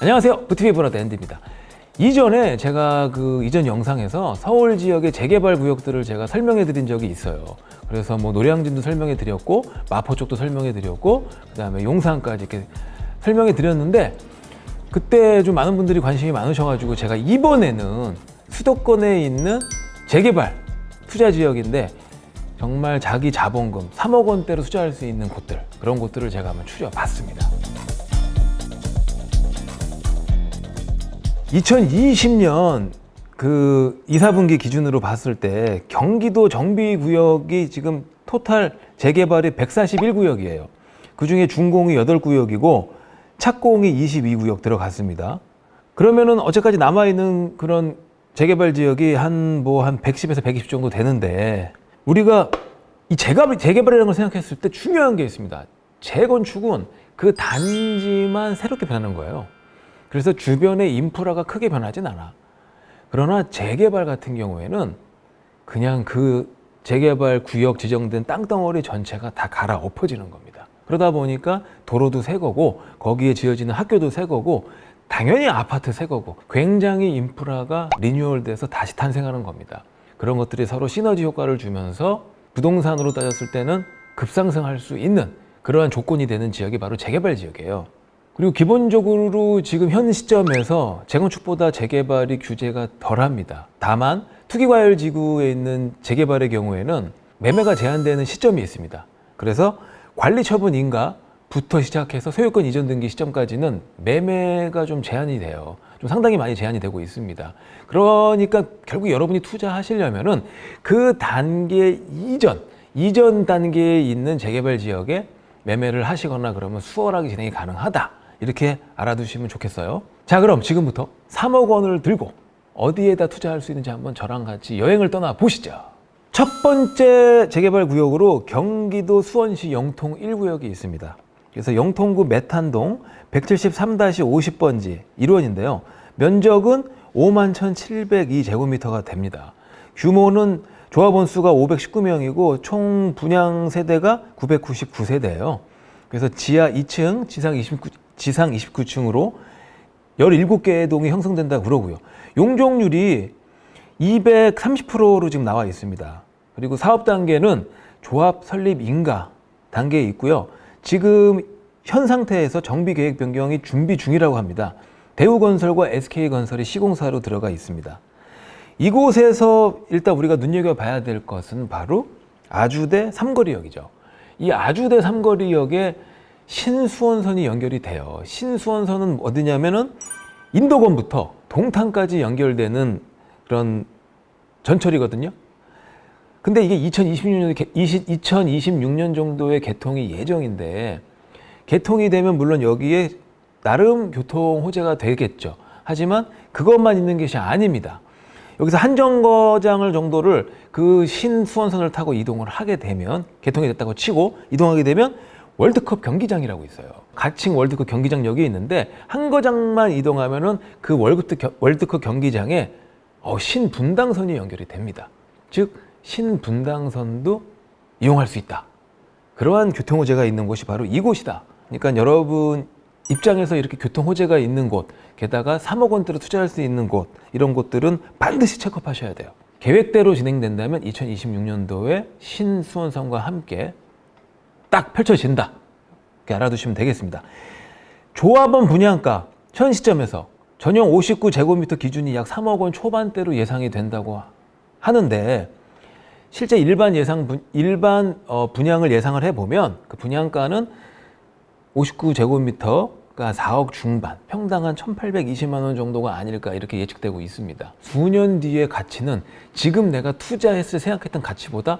안녕하세요. 부티비 브라더 앤디입니다. 이전에 제가 그 이전 영상에서 서울 지역의 재개발 구역들을 제가 설명해 드린 적이 있어요. 그래서 뭐 노량진도 설명해 드렸고 마포 쪽도 설명해 드렸고 그 다음에 용산까지 이렇게 설명해 드렸는데 그때 좀 많은 분들이 관심이 많으셔가지고 제가 이번에는 수도권에 있는 재개발 투자 지역인데 정말 자기 자본금 3억 원대로 투자할 수 있는 곳들 그런 곳들을 제가 한번 추려봤습니다. 2020년 그 2, 4분기 기준으로 봤을 때 경기도 정비구역이 지금 토탈 재개발이 141구역이에요. 그 중에 준공이 8구역이고 착공이 22구역 들어갔습니다. 그러면은 어제까지 남아있는 그런 재개발 지역이 한 뭐한 110에서 120 정도 되는데 우리가 이 재개발, 재개발이라는 걸 생각했을 때 중요한 게 있습니다. 재건축은 그 단지만 새롭게 변하는 거예요. 그래서 주변의 인프라가 크게 변하진 않아. 그러나 재개발 같은 경우에는 그냥 그 재개발 구역 지정된 땅덩어리 전체가 다 갈아 엎어지는 겁니다. 그러다 보니까 도로도 새 거고 거기에 지어지는 학교도 새 거고 당연히 아파트 새 거고 굉장히 인프라가 리뉴얼돼서 다시 탄생하는 겁니다. 그런 것들이 서로 시너지 효과를 주면서 부동산으로 따졌을 때는 급상승할 수 있는 그러한 조건이 되는 지역이 바로 재개발 지역이에요. 그리고 기본적으로 지금 현 시점에서 재건축보다 재개발이 규제가 덜합니다. 다만 투기과열지구에 있는 재개발의 경우에는 매매가 제한되는 시점이 있습니다. 그래서 관리처분 인가 부터 시작해서 소유권 이전 등기 시점까지는 매매가 좀 제한이 돼요. 좀 상당히 많이 제한이 되고 있습니다. 그러니까 결국 여러분이 투자하시려면은 그 단계 이전, 이전 단계에 있는 재개발 지역에 매매를 하시거나 그러면 수월하게 진행이 가능하다. 이렇게 알아두시면 좋겠어요. 자, 그럼 지금부터 3억 원을 들고 어디에다 투자할 수 있는지 한번 저랑 같이 여행을 떠나 보시죠. 첫 번째 재개발 구역으로 경기도 수원시 영통 1구역이 있습니다. 그래서 영통구 메탄동 173-50번지 1원인데요. 면적은 5만 1,702제곱미터가 됩니다. 규모는 조합원 수가 519명이고 총 분양 세대가 999세대예요. 그래서 지하 2층, 지상 29, 지상 29층으로 17개의 동이 형성된다고 그러고요. 용적률이 230%로 지금 나와 있습니다. 그리고 사업 단계는 조합 설립 인가 단계에 있고요. 지금 현 상태에서 정비 계획 변경이 준비 중이라고 합니다. 대우건설과 SK건설이 시공사로 들어가 있습니다. 이곳에서 일단 우리가 눈여겨봐야 될 것은 바로 아주대 삼거리역이죠. 이 아주대 삼거리역에 신수원선이 연결이 돼요. 신수원선은 어디냐면은 인도권부터 동탄까지 연결되는 그런 전철이거든요. 근데 이게 2026년, 2026년 정도의 개통이 예정인데 개통이 되면 물론 여기에 나름 교통 호재가 되겠죠. 하지만 그것만 있는 것이 아닙니다. 여기서 한 정거장을 정도를 그 신수원선을 타고 이동을 하게 되면 개통이 됐다고 치고 이동하게 되면 월드컵 경기장이라고 있어요. 가칭 월드컵 경기장 여기 있는데 한 거장만 이동하면은 그 월드컵, 경기장에 어, 신분당선이 연결이 됩니다. 즉 신분당선도 이용할 수 있다. 그러한 교통 호재가 있는 곳이 바로 이곳이다. 그러니까 여러분 입장에서 이렇게 교통 호재가 있는 곳, 게다가 3억 원대로 투자할 수 있는 곳, 이런 곳들은 반드시 체크하셔야 돼요. 계획대로 진행된다면 2026년도에 신수원선과 함께 딱 펼쳐진다. 이렇게 알아두시면 되겠습니다. 조합원 분양가 현 시점에서 전용 59제곱미터 기준이 약 3억 원 초반대로 예상이 된다고 하는데 실제 일반 예상 분, 일반 어, 분양을 예상을 해보면 그 분양가는 59제곱미터가 4억 중반, 평당 한 1,820만 원 정도가 아닐까 이렇게 예측되고 있습니다. 수년 뒤의 가치는 지금 내가 투자했을 생각했던 가치보다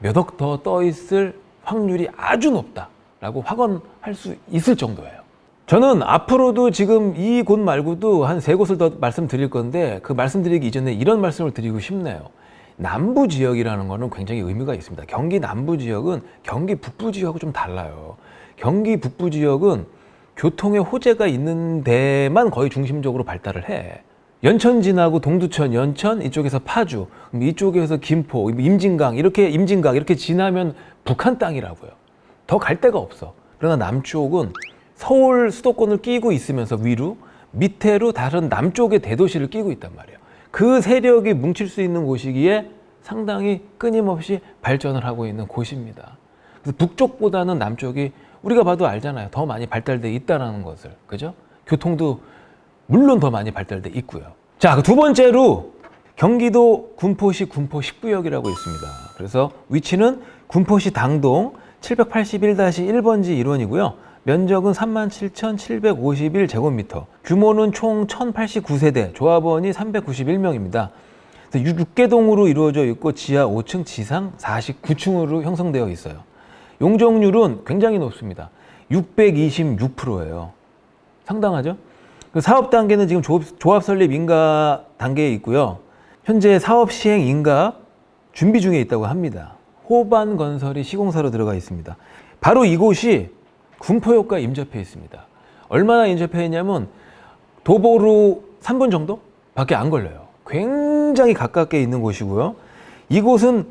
몇 억 더 떠 있을 확률이 아주 높다라고 확언할 수 있을 정도예요. 저는 앞으로도 지금 이 곳 말고도 한 세 곳을 더 말씀드릴 건데 그 말씀드리기 이전에 이런 말씀을 드리고 싶네요. 남부 지역이라는 거는 굉장히 의미가 있습니다. 경기 남부 지역은 경기 북부 지역하고 좀 달라요. 경기 북부 지역은 교통의 호재가 있는 데만 거의 중심적으로 발달을 해. 연천 지나고 동두천, 연천 이쪽에서 파주, 이쪽에서 김포, 임진강 이렇게 임진강 이렇게 지나면 북한 땅이라고요. 더 갈 데가 없어. 그러나 남쪽은 서울 수도권을 끼고 있으면서 위로 밑에로 다른 남쪽의 대도시를 끼고 있단 말이에요. 그 세력이 뭉칠 수 있는 곳이기에 상당히 끊임없이 발전을 하고 있는 곳입니다. 그래서 북쪽보다는 남쪽이 우리가 봐도 알잖아요. 더 많이 발달돼 있다라는 것을. 그죠? 교통도 물론 더 많이 발달돼 있고요. 자, 그 두 번째로 경기도 군포시 군포 10구역이라고 있습니다. 그래서 위치는 군포시 당동 781-1번지 일원이고요. 면적은 37,751제곱미터. 규모는 총 1,089세대, 조합원이 391명입니다. 6개 동으로 이루어져 있고 지하 5층, 지상 49층으로 형성되어 있어요. 용적률은 굉장히 높습니다. 626%예요. 상당하죠? 그 사업 단계는 지금 조합, 조합 설립 인가 단계에 있고요. 현재 사업 시행 인가 준비 중에 있다고 합니다. 호반 건설이 시공사로 들어가 있습니다. 바로 이곳이 군포역과 임접해 있습니다. 얼마나 인접해 있냐면 도보로 3분 정도 밖에 안 걸려요. 굉장히 가깝게 있는 곳이고요. 이곳은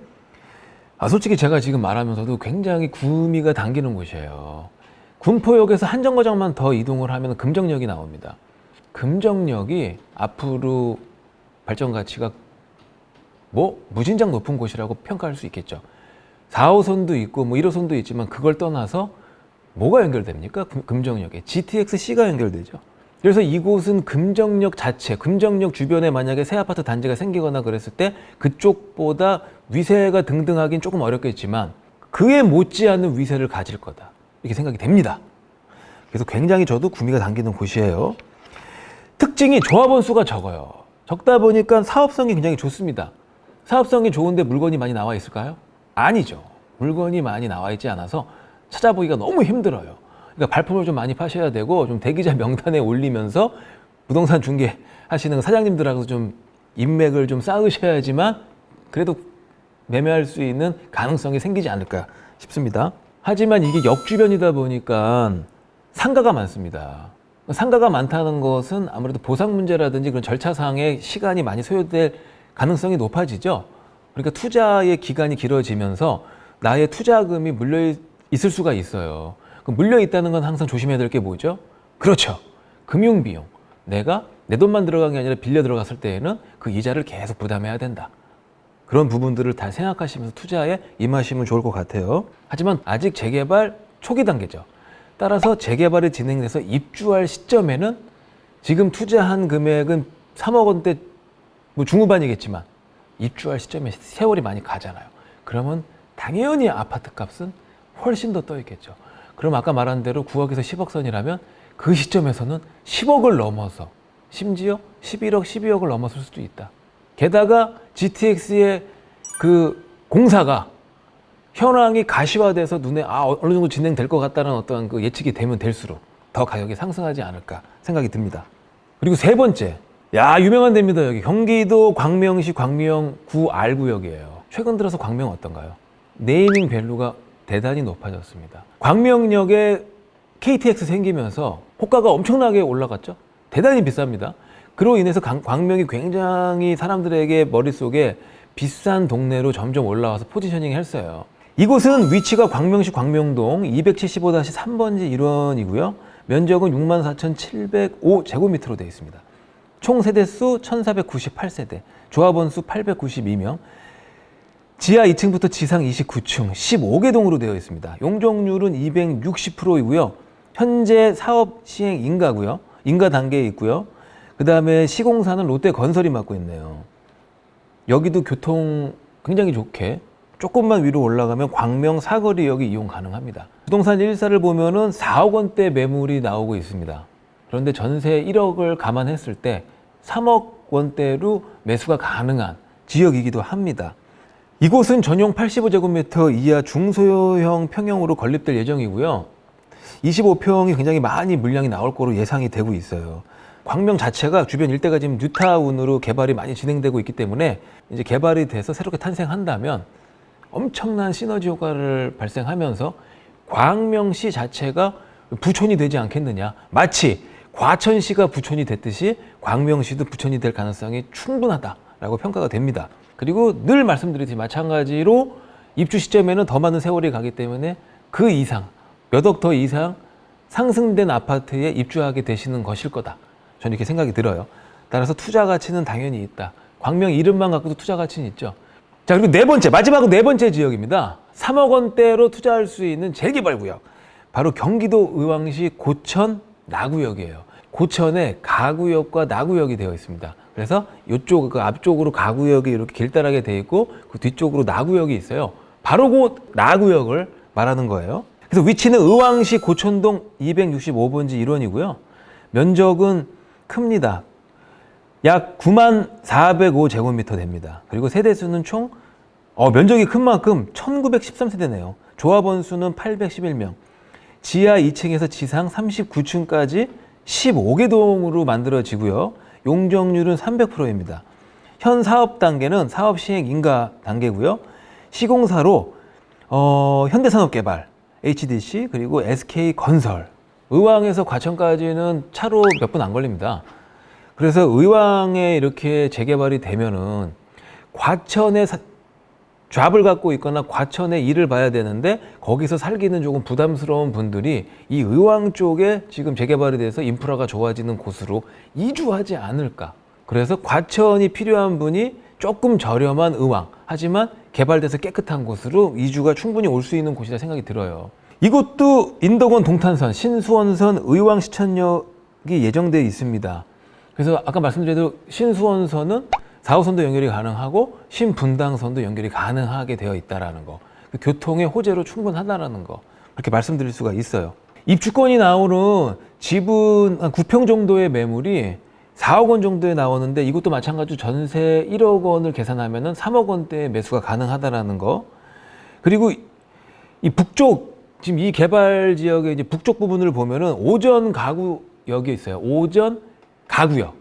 아, 솔직히 제가 지금 말하면서도 굉장히 구미가 당기는 곳이에요. 군포역에서 한 정거장만 더 이동을 하면 금정역이 나옵니다. 금정역이 앞으로 발전 가치가 뭐 무진장 높은 곳이라고 평가할 수 있겠죠. 4호선도 있고 뭐 1호선도 있지만 그걸 떠나서 뭐가 연결됩니까? 금- 금정역에 GTX-C가 연결되죠. 그래서 이곳은 금정역 자체, 금정역 주변에 만약에 새 아파트 단지가 생기거나 그랬을 때 그쪽보다 위세가 등등하긴 조금 어렵겠지만 그에 못지않은 위세를 가질 거다. 이렇게 생각이 됩니다. 그래서 굉장히 저도 구미가 당기는 곳이에요. 특징이 조합원 수가 적어요. 적다 보니까 사업성이 굉장히 좋습니다. 사업성이 좋은데 물건이 많이 나와 있을까요? 아니죠. 물건이 많이 나와 있지 않아서 찾아보기가 너무 힘들어요. 그러니까 발품을 좀 많이 파셔야 되고 좀 대기자 명단에 올리면서 부동산 중개 하시는 사장님들하고 좀 인맥을 좀 쌓으셔야지만 그래도 매매할 수 있는 가능성이 생기지 않을까 싶습니다. 하지만 이게 역주변이다 보니까 상가가 많습니다. 상가가 많다는 것은 아무래도 보상 문제라든지 그런 절차상의 시간이 많이 소요될 가능성이 높아지죠. 그러니까 투자의 기간이 길어지면서 나의 투자금이 물려 있을 수가 있어요. 그 물려 있다는 건 항상 조심해야 될 게 뭐죠? 그렇죠. 금융 비용. 내가 내 돈만 들어간 게 아니라 빌려 들어갔을 때에는 그 이자를 계속 부담해야 된다. 그런 부분들을 다 생각하시면서 투자에 임하시면 좋을 것 같아요. 하지만 아직 재개발 초기 단계죠. 따라서 재개발이 진행돼서 입주할 시점에는 지금 투자한 금액은 3억 원대 뭐 중후반이겠지만 입주할 시점에 세월이 많이 가잖아요. 그러면 당연히 아파트 값은 훨씬 더 떠 있겠죠. 그럼 아까 말한 대로 9억에서 10억 선이라면 그 시점에서는 10억을 넘어서 심지어 11억, 12억을 넘어설 수도 있다. 게다가 GTX의 그 공사가 현황이 가시화돼서 눈에 아 어느 정도 진행될 것 같다는 어떤 그 예측이 되면 될수록 더 가격이 상승하지 않을까 생각이 듭니다. 그리고 세 번째, 야 유명한 데입니다 여기 경기도 광명시 광명 구 R 구역이에요. 최근 들어서 광명 어떤가요? 네이밍 밸류가 대단히 높아졌습니다. 광명역에 KTX 생기면서 호가가 엄청나게 올라갔죠. 대단히 비쌉니다. 그로 인해서 강- 광명이 굉장히 사람들에게 머릿속에 비싼 동네로 점점 올라와서 포지셔닝 했어요. 이곳은 위치가 광명시 광명동 275-3번지 일원이고요. 면적은 64,705제곱미터로 되어 있습니다. 총 세대수 1,498세대, 조합원 수 892명, 지하 2층부터 지상 29층 15개 동으로 되어 있습니다. 용적률은 260%이고요. 현재 사업 시행 인가고요. 인가 단계에 있고요. 그 다음에 시공사는 롯데 건설이 맡고 있네요. 여기도 교통 굉장히 좋게 조금만 위로 올라가면 광명 사거리역이 이용 가능합니다. 부동산 1사를 보면은 4억 원대 매물이 나오고 있습니다. 그런데 전세 1억을 감안했을 때 3억 원대로 매수가 가능한 지역이기도 합니다. 이곳은 전용 85제곱미터 이하 중소형 평형으로 건립될 예정이고요. 25평이 굉장히 많이 물량이 나올 거로 예상이 되고 있어요. 광명 자체가 주변 일대가 지금 뉴타운으로 개발이 많이 진행되고 있기 때문에 이제 개발이 돼서 새롭게 탄생한다면 엄청난 시너지 효과를 발생하면서 광명시 자체가 부촌이 되지 않겠느냐. 마치 과천시가 부촌이 됐듯이 광명시도 부촌이 될 가능성이 충분하다라고 평가가 됩니다. 그리고 늘 말씀드리듯이 마찬가지로 입주 시점에는 더 많은 세월이 가기 때문에 그 이상 몇 억 더 이상 상승된 아파트에 입주하게 되시는 것일 거다. 저는 이렇게 생각이 들어요. 따라서 투자 가치는 당연히 있다. 광명 이름만 갖고도 투자 가치는 있죠. 자, 그리고 네 번째, 마지막으로 네 번째 지역입니다. 3억 원대로 투자할 수 있는 재개발 구역. 바로 경기도 의왕시 고천 나구역이에요. 고천에 가구역과 나구역이 되어 있습니다. 그래서 이쪽 그 앞쪽으로 가구역이 이렇게 길다랗게 되어 있고 그 뒤쪽으로 나구역이 있어요. 바로 그 나구역을 말하는 거예요. 그래서 위치는 의왕시 고천동 265번지 1원이고요. 면적은 큽니다. 약 9만 405제곱미터 됩니다. 그리고 세대수는 총 어, 면적이 큰 만큼 1913세대네요. 조합원 수는 811명. 지하 2층에서 지상 39층까지 15개 동으로 만들어지고요. 용적률은 300%입니다. 현 사업 단계는 사업 시행 인가 단계고요. 시공사로 어, 현대산업개발, HDC 그리고 SK 건설, 의왕에서 과천까지는 차로 몇 분 안 걸립니다. 그래서 의왕에 이렇게 재개발이 되면은 과천에 사- 잡을 갖고 있거나 과천에 일을 봐야 되는데 거기서 살기는 조금 부담스러운 분들이 이 의왕 쪽에 지금 재개발이 돼서 인프라가 좋아지는 곳으로 이주하지 않을까. 그래서 과천이 필요한 분이 조금 저렴한 의왕 하지만 개발돼서 깨끗한 곳으로 이주가 충분히 올 수 있는 곳이라 생각이 들어요. 이곳도 인덕원 동탄선, 신수원선, 의왕 시천역이 예정돼 있습니다. 그래서 아까 말씀드린 신수원선은 4호선도 연결이 가능하고 신분당선도 연결이 가능하게 되어 있다라는 거. 그 교통의 호재로 충분하다라는 거. 그렇게 말씀드릴 수가 있어요. 입주권이 나오는 집은 한 9평 정도의 매물이 4억 원 정도에 나오는데 이것도 마찬가지로 전세 1억 원을 계산하면은 3억 원대의 매수가 가능하다라는 거. 그리고 이 북쪽 지금 이 개발 지역의 이제 북쪽 부분을 보면은 오전 가구역이 있어요. 오전 가구역.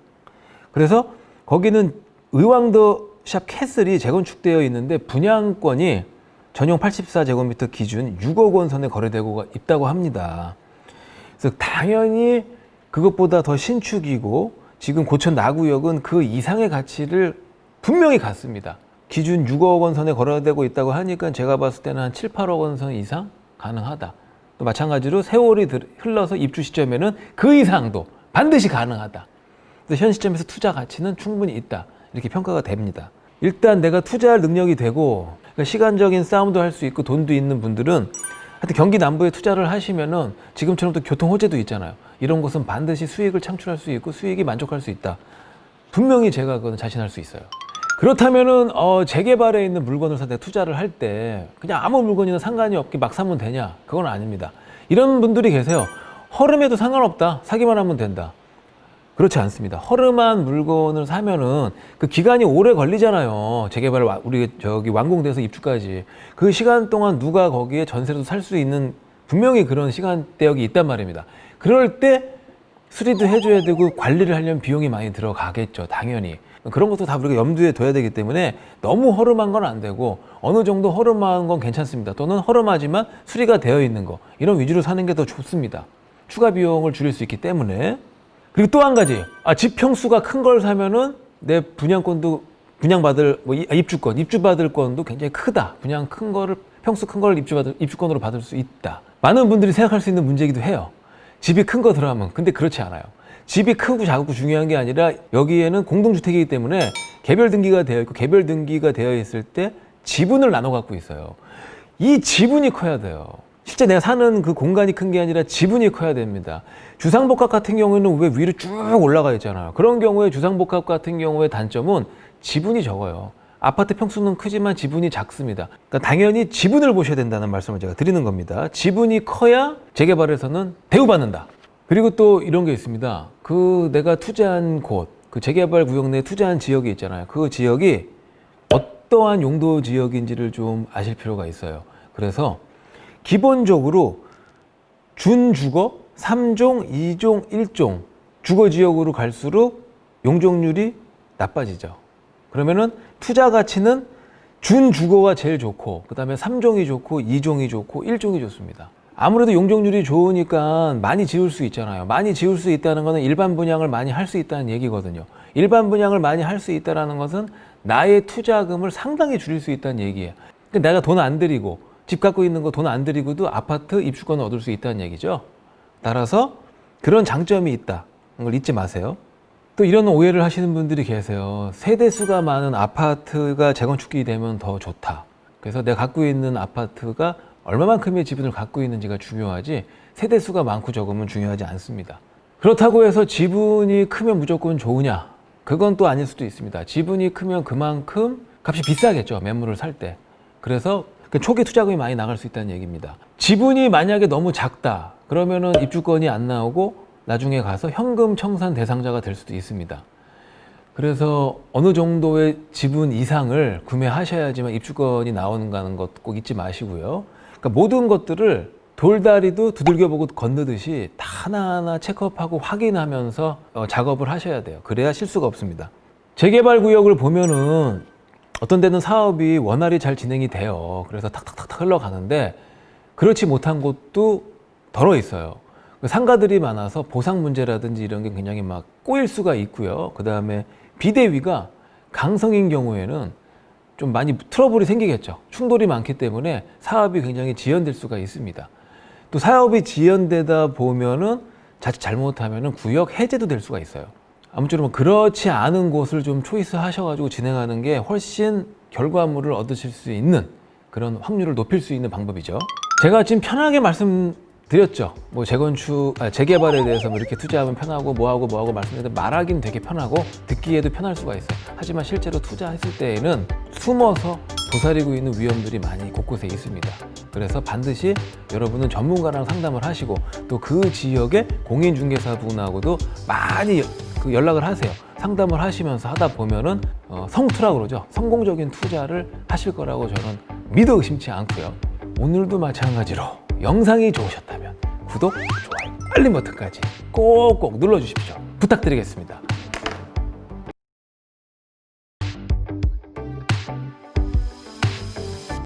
그래서 거기는 의왕더 샵 캐슬이 재건축되어 있는데 분양권이 전용 84제곱미터 기준 6억 원 선에 거래되고 있다고 합니다. 그래서 당연히 그것보다 더 신축이고 지금 고천 나구역은 그 이상의 가치를 분명히 갖습니다. 기준 6억 원 선에 거래되고 있다고 하니까 제가 봤을 때는 한 7, 8억 원 선 이상 가능하다. 또 마찬가지로 세월이 들- 흘러서 입주 시점에는 그 이상도 반드시 가능하다. 그래서 현 시점에서 투자 가치는 충분히 있다. 이렇게 평가가 됩니다. 일단 내가 투자할 능력이 되고 그러니까 시간적인 싸움도 할 수 있고 돈도 있는 분들은 하여튼 경기 남부에 투자를 하시면은 지금처럼 또 교통 호재도 있잖아요. 이런 것은 반드시 수익을 창출할 수 있고 수익이 만족할 수 있다. 분명히 제가 그건 자신할 수 있어요. 그렇다면은 어, 재개발에 있는 물건을 사다 투자를 할 때 그냥 아무 물건이나 상관이 없게 막 사면 되냐? 그건 아닙니다. 이런 분들이 계세요. 허름해도 상관없다. 사기만 하면 된다. 그렇지 않습니다. 허름한 물건을 사면은 그 기간이 오래 걸리잖아요. 재개발 와- 우리 저기 완공돼서 입주까지 그 시간 동안 누가 거기에 전세로 살 수 있는 분명히 그런 시간대역이 있단 말입니다. 그럴 때 수리도 해줘야 되고 관리를 하려면 비용이 많이 들어가겠죠. 당연히. 그런 것도 다 우리가 염두에 둬야 되기 때문에 너무 허름한 건 안 되고 어느 정도 허름한 건 괜찮습니다. 또는 허름하지만 수리가 되어 있는 거 이런 위주로 사는 게 더 좋습니다. 추가 비용을 줄일 수 있기 때문에 그리고 또 한 가지. 아, 집 평수가 큰 걸 사면은 내 분양권도 분양받을 뭐 이- 아, 입주권 입주받을 권도 굉장히 크다. 분양 큰 거를 평수 큰 걸 입주받을 입주권으로 받을 수 있다. 많은 분들이 생각할 수 있는 문제이기도 해요. 집이 큰 거 들어가면. 근데 그렇지 않아요. 집이 크고 작고 중요한 게 아니라 여기에는 공동주택이기 때문에 개별 등기가 되어 있고 개별 등기가 되어 있을 때 지분을 나눠 갖고 있어요. 이 지분이 커야 돼요. 실제 내가 사는 그 공간이 큰 게 아니라 지분이 커야 됩니다. 주상복합 같은 경우에는 왜 위로 쭉 올라가 있잖아요. 그런 경우에 주상복합 같은 경우의 단점은 지분이 적어요. 아파트 평수는 크지만 지분이 작습니다. 그러니까 당연히 지분을 보셔야 된다는 말씀을 제가 드리는 겁니다. 지분이 커야 재개발에서는 대우받는다. 그리고 또 이런 게 있습니다. 그 내가 투자한 곳, 그 재개발 구역 내에 투자한 지역이 있잖아요. 그 지역이 어떠한 용도 지역인지를 좀 아실 필요가 있어요. 그래서 기본적으로 준주거 3종, 2종, 1종 주거 지역으로 갈수록 용적률이 나빠지죠. 그러면은 투자 가치는 준주거가 제일 좋고 그 다음에 3종이 좋고 2종이 좋고 1종이 좋습니다. 아무래도 용적률이 좋으니까 많이 지을 수 있잖아요. 많이 지을 수 있다는 것은 일반 분양을 많이 할 수 있다는 얘기거든요. 일반 분양을 많이 할 수 있다는 것은 나의 투자금을 상당히 줄일 수 있다는 얘기예요. 그러니까 내가 돈 안 들이고 집 갖고 있는 거 돈 안 들이고도 아파트 입주권을 얻을 수 있다는 얘기죠. 따라서 그런 장점이 있다. 걸 잊지 마세요. 또 이런 오해를 하시는 분들이 계세요. 세대 수가 많은 아파트가 재건축이 되면 더 좋다. 그래서 내가 갖고 있는 아파트가 얼마만큼의 지분을 갖고 있는지가 중요하지 세대 수가 많고 적으면 중요하지 않습니다. 그렇다고 해서 지분이 크면 무조건 좋으냐? 그건 또 아닐 수도 있습니다. 지분이 크면 그만큼 값이 비싸겠죠. 매물을 살 때. 그래서 그 초기 투자금이 많이 나갈 수 있다는 얘기입니다. 지분이 만약에 너무 작다. 그러면은 입주권이 안 나오고 나중에 가서 현금 청산 대상자가 될 수도 있습니다. 그래서 어느 정도의 지분 이상을 구매하셔야지만 입주권이 나오는가는 것 꼭 잊지 마시고요. 그러니까 모든 것들을 돌다리도 두들겨보고 건너듯이 다 하나하나 체크업하고 확인하면서 어, 작업을 하셔야 돼요. 그래야 실수가 없습니다. 재개발 구역을 보면은 어떤 데는 사업이 원활히 잘 진행이 돼요. 그래서 탁탁탁탁 흘러가는데 그렇지 못한 곳도 덜어 있어요. 그 상가들이 많아서 보상 문제라든지 이런 게 굉장히 막 꼬일 수가 있고요. 그 다음에 비대위가 강성인 경우에는 좀 많이 트러블이 생기겠죠. 충돌이 많기 때문에 사업이 굉장히 지연될 수가 있습니다. 또 사업이 지연되다 보면은 자칫 잘못하면은 구역 해제도 될 수가 있어요. 아무쪼록 그렇지 않은 곳을 좀 초이스 하셔가지고 진행하는 게 훨씬 결과물을 얻으실 수 있는 그런 확률을 높일 수 있는 방법이죠. 제가 지금 편하게 말씀드렸죠. 뭐 재건축, 아, 재개발에 대해서 뭐 이렇게 투자하면 편하고 뭐하고 뭐하고 말씀드렸는데 말하기는 되게 편하고 듣기에도 편할 수가 있어요. 하지만 실제로 투자했을 때에는 숨어서 도사리고 있는 위험들이 많이 곳곳에 있습니다. 그래서 반드시 여러분은 전문가랑 상담을 하시고 또 그 지역의 공인중개사분하고도 많이 그 연락을 하세요. 상담을 하시면서 하다 보면은 어, 성투라 그러죠. 성공적인 투자를 하실 거라고 저는 믿어 의심치 않고요. 오늘도 마찬가지로 영상이 좋으셨다면 구독, 좋아요, 알림 버튼까지 꼭꼭 눌러주십시오. 부탁드리겠습니다.